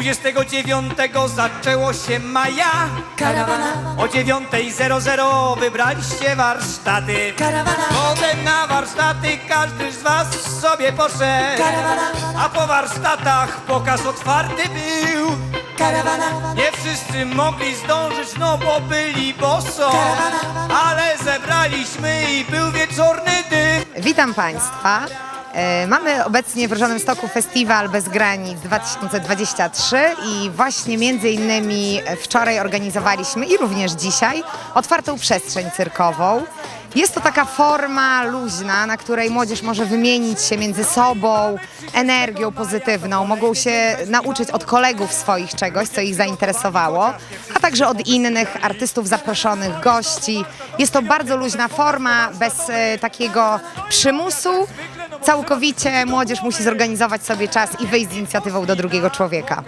29 zaczęło się maja. Karawana, O 9.00 wybraliście warsztaty. karawana, Potem na warsztaty każdy z was sobie poszedł. karawana, A po warsztatach pokaz otwarty był. karawana, Nie wszyscy mogli zdążyć, no bo byli boso. Ale zebraliśmy i był wieczorny dym. Witam Państwa. E, Mamy obecnie w Różanym Stoku Festiwal Bez Granic 2023 i właśnie między innymi wczoraj organizowaliśmy i również dzisiaj otwartą przestrzeń cyrkową. Jest to taka forma luźna, na której młodzież może wymienić się między sobą energią pozytywną, mogą się nauczyć od kolegów swoich czegoś, co ich zainteresowało, a także od innych artystów zaproszonych, gości. Jest to bardzo luźna forma, bez e, takiego przymusu. Całkowicie młodzież musi zorganizować sobie czas i wyjść z inicjatywą do drugiego człowieka.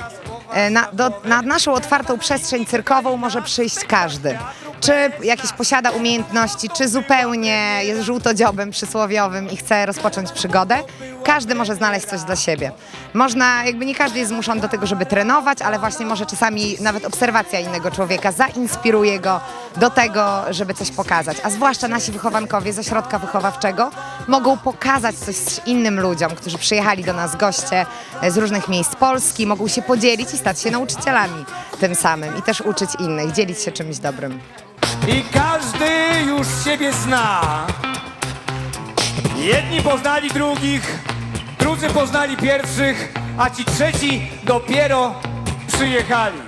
E, Na, do, na naszą otwartą przestrzeń cyrkową może przyjść każdy. Czy jakieś posiada umiejętności, czy zupełnie jest żółtodziobem przysłowiowym i chce rozpocząć przygodę, każdy może znaleźć coś dla siebie. Można, jakby nie każdy jest zmuszony do tego, żeby trenować, ale właśnie może czasami nawet obserwacja innego człowieka zainspiruje go do tego, żeby coś pokazać. A zwłaszcza nasi wychowankowie z ośrodka wychowawczego mogą pokazać coś innym ludziom, którzy przyjechali do nas goście z różnych miejsc Polski, mogą się podzielić i stać się nauczycielami tym samym i też uczyć innych, dzielić się czymś dobrym. I każdy już siebie zna. Jedni poznali drugich, drudzy poznali pierwszych, a ci trzeci dopiero przyjechali.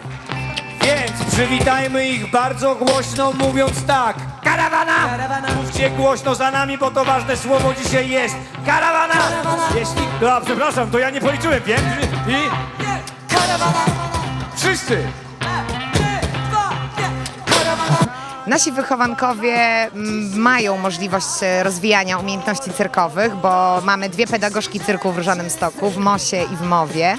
Więc przywitajmy ich bardzo głośno, mówiąc tak. Karawana! Mówcie głośno za nami, bo to ważne słowo dzisiaj jest. Karawana! Jeśli... No, a, przepraszam, to ja nie policzyłem, wiem? I... Wszyscy! Nasi wychowankowie mm, mają możliwość e, rozwijania umiejętności cyrkowych, bo mamy dwie pedagogzki cyrku w Różanym Stoku, w Mosie i w Mowie.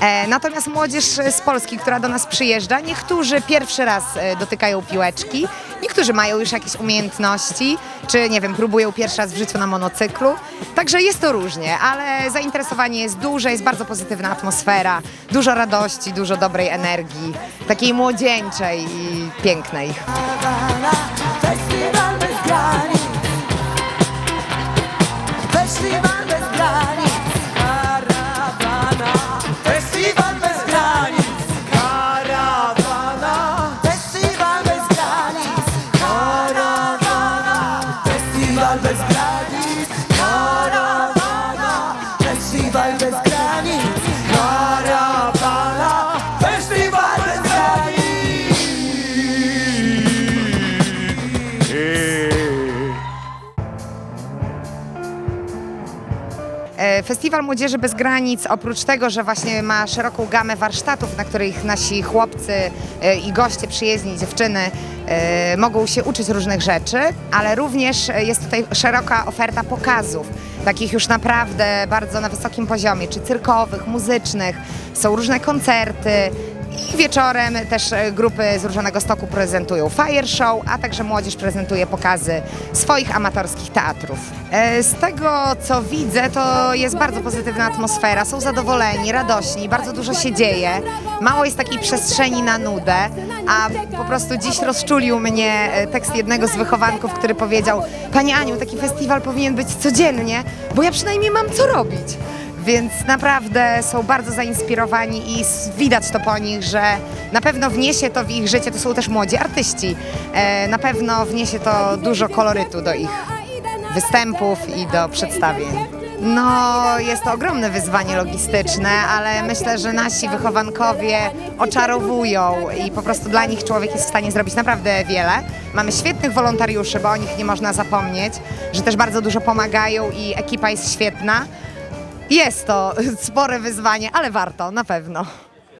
E, Natomiast młodzież z Polski, która do nas przyjeżdża, niektórzy pierwszy raz e, dotykają piłeczki, niektórzy mają już jakieś umiejętności, czy nie wiem, próbują pierwszy raz w życiu na monocyklu. Także jest to różnie, ale zainteresowanie jest duże, jest bardzo pozytywna atmosfera, dużo radości, dużo dobrej energii, takiej młodzieńczej i pięknej. Festiwal Festiwal Młodzieży Bez Granic, oprócz tego, że właśnie ma szeroką gamę warsztatów, na których nasi chłopcy e, i goście przyjezdni, dziewczyny e, mogą się uczyć różnych rzeczy, ale również e, jest tutaj szeroka oferta pokazów, takich już naprawdę bardzo na wysokim poziomie, czy cyrkowych, muzycznych, są różne koncerty, wieczorem też e, grupy z Różanego Stoku prezentują fire show, a także młodzież prezentuje pokazy swoich amatorskich teatrów. E, Z tego co widzę, to jest bardzo pozytywna atmosfera, są zadowoleni, radośni, bardzo dużo się dzieje. Mało jest takiej przestrzeni na nudę, a po prostu dziś rozczulił mnie e, tekst jednego z wychowanków, który powiedział Pani Aniu, taki festiwal powinien być codziennie, bo ja przynajmniej mam co robić. Więc naprawdę są bardzo zainspirowani i widać to po nich, że na pewno wniesie to w ich życie, to są też młodzi artyści, e, na pewno wniesie to dużo kolorytu do ich występów i do przedstawień. No, jest to ogromne wyzwanie logistyczne, ale myślę, że nasi wychowankowie oczarowują i po prostu dla nich człowiek jest w stanie zrobić naprawdę wiele. Mamy świetnych wolontariuszy, bo o nich nie można zapomnieć, że też bardzo dużo pomagają i ekipa jest świetna. Jest to spore wyzwanie, ale warto, na pewno.